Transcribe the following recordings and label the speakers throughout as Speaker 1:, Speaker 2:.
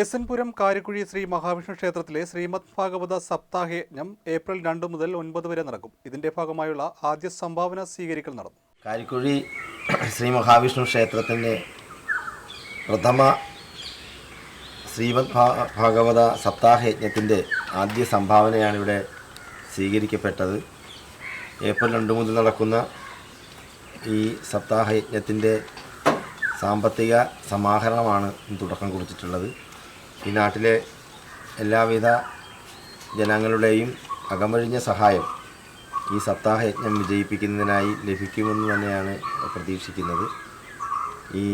Speaker 1: S N Puram Karakkuzhi Sri Mahavishnu ക്ഷേത്രത്തിലെ ശ്രീമദ് ഭാഗവത സപ്താഹയജ്ഞം April രണ്ട് മുതൽ ഒൻപത് വരെ നടക്കും. ഇതിന്റെ ഭാഗമായുള്ള ആദ്യ സംഭാവന സ്വീകരിക്കൽ നടന്നു.
Speaker 2: കാരിക്കുഴി ശ്രീ മഹാവിഷ്ണു ക്ഷേത്രത്തിന്റെ പ്രഥമ ശ്രീമദ് ഭാഗവത സപ്താഹയജ്ഞത്തിന്റെ ആദ്യ സംഭാവനയാണ് ഇവിടെ സ്വീകരിക്കപ്പെട്ടത്. ഏപ്രിൽ രണ്ട് മുതൽ നടക്കുന്ന ഈ സപ്താഹയജ്ഞത്തിന്റെ സാമ്പത്തിക സമാഹരണമാണ് തുടക്കം കുറിച്ചിട്ടുള്ളത്. ഈ നാട്ടിലെ എല്ലാവിധ ജനങ്ങളുടെയും അകമഴിഞ്ഞ സഹായം ഈ സപ്താഹയജ്ഞം വിജയിപ്പിക്കുന്നതിനായി ലഭിക്കുമെന്ന് തന്നെയാണ് പ്രതീക്ഷിക്കുന്നത്. ഈ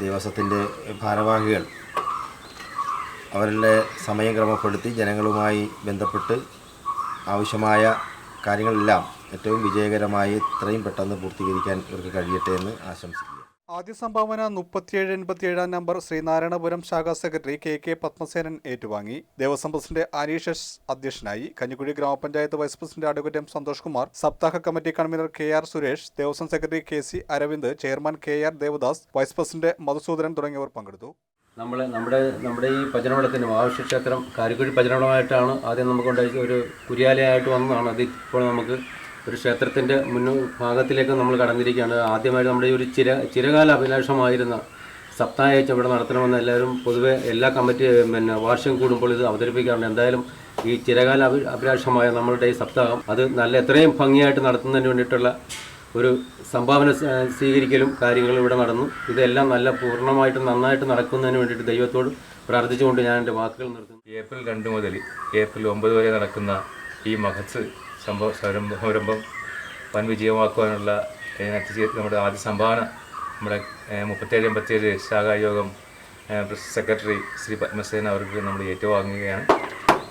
Speaker 2: ദേവസ്വത്തിന്റെ ഭാരവാഹികൾ അവരുടെ സമയം ക്രമപ്പെടുത്തി ജനങ്ങളുമായി ബന്ധപ്പെട്ട് ആവശ്യമായ കാര്യങ്ങളെല്ലാം ഏറ്റവും വിജയകരമായി എത്രയും പെട്ടെന്ന് പൂർത്തീകരിക്കാൻ ഇവർക്ക് കഴിയട്ടെ എന്ന് ആശംസിക്കുക
Speaker 1: ആദ്യ സംഭാവന മുപ്പത്തിയേഴ് എൺപത്തിയേഴാം നമ്പർ ശ്രീനാരായണപുരം ശാഖാ സെക്രട്ടറി കെ കെ പത്മസേനൻ ഏറ്റുവാങ്ങി. ദേവസ്വം പ്രസിഡന്റ് അനീഷ് എസ് അധ്യക്ഷനായി. കഞ്ഞിക്കുഴി ഗ്രാമപഞ്ചായത്ത് vice president advocate M Santhosh Kumar സപ്താഹ committee convener K R Suresh Devaswom secretary K C Aravind chairman K R Devadas vice president Madhusoodanan തുടങ്ങിയവർ പങ്കെടുത്തു.
Speaker 3: നമ്മളെ നമ്മുടെ നമ്മുടെ ഈ ഭജനമഠത്തിന് മഹാവിഷ്ണു ക്ഷേത്രം കാരിക്കുഴി ഭജനമഠമായിട്ടാണ് ആദ്യം നമുക്കുണ്ടായി ഒരു കുര്യാലയമായിട്ട് വന്നതാണ്. അത് ഇപ്പോൾ നമുക്ക് ഒരു ക്ഷേത്രത്തിന്റെ മുന്നോ ഭാഗത്തിലേക്ക് നമ്മൾ കടന്നിരിക്കുകയാണ്. ആദ്യമായിട്ട് നമ്മുടെ ഒരു ചിര ചിരകാല അഭിലാഷമായിരുന്ന സപ്താഹയച്ച ഇവിടെ നടത്തണമെന്ന് എല്ലാവരും പൊതുവെ എല്ലാ കമ്മിറ്റി പിന്നെ വാർഷികം കൂടുമ്പോൾ ഇത് അവതരിപ്പിക്കാറുണ്ട്. എന്തായാലും ഈ ചിരകാല അഭി അഭിലാഷമായ നമ്മളുടെ ഈ സപ്താഹം അത് നല്ല എത്രയും ഭംഗിയായിട്ട് നടത്തുന്നതിന് വേണ്ടിയിട്ടുള്ള ഒരു സംഭാവന സ്വീകരിക്കലും കാര്യങ്ങളും ഇവിടെ നടന്നു. ഇതെല്ലാം നല്ല പൂർണമായിട്ടും നന്നായിട്ട് നടക്കുന്നതിന് വേണ്ടിയിട്ട് ദൈവത്തോട് പ്രാർത്ഥിച്ചുകൊണ്ട് ഞാൻ എന്റെ വാക്കുകൾ നിർത്തുന്നു.
Speaker 4: ഏപ്രിൽ രണ്ട് മുതൽ ഏപ്രിൽ ഒമ്പത് വരെ നടക്കുന്ന ഈ മഹത്സ് സംഭവ സംരംഭ വൻ വിജയമാക്കുവാനുള്ള നമ്മുടെ ആദ്യ സംഭാവന നമ്മുടെ മുപ്പത്തേഴ് എൺപത്തേഴ് ശാഖായോഗം സെക്രട്ടറി ശ്രീ പത്മസേന അവർക്ക് നമ്മൾ ഏറ്റുവാങ്ങുകയാണ്.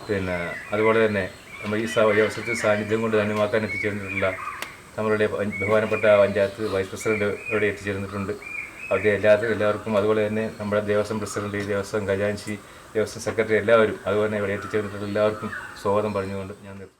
Speaker 4: പിന്നെ അതുപോലെ തന്നെ നമ്മൾ ഈ അവസരത്തിൽ സാന്നിധ്യം കൊണ്ട് ധന്യമാക്കാൻ എത്തിച്ചേർന്നിട്ടുള്ള നമ്മളുടെ ബഹുമാനപ്പെട്ട പഞ്ചായത്ത് വൈസ് പ്രസിഡന്റ് ഇവിടെ എത്തിച്ചേർന്നിട്ടുണ്ട്. അവരുടെ എല്ലാവർക്കും എല്ലാവർക്കും അതുപോലെ തന്നെ നമ്മുടെ ദേവസ്വം പ്രസിഡന്റ് ദേവസ്വം ഖജാൻസി ദേവസ്വം സെക്രട്ടറി എല്ലാവരും അതുപോലെ തന്നെ ഇവിടെ എത്തിച്ചേർന്നിട്ടുള്ള എല്ലാവർക്കും സ്വാഗതം പറഞ്ഞുകൊണ്ട് ഞാൻ നിർത്തുന്നു.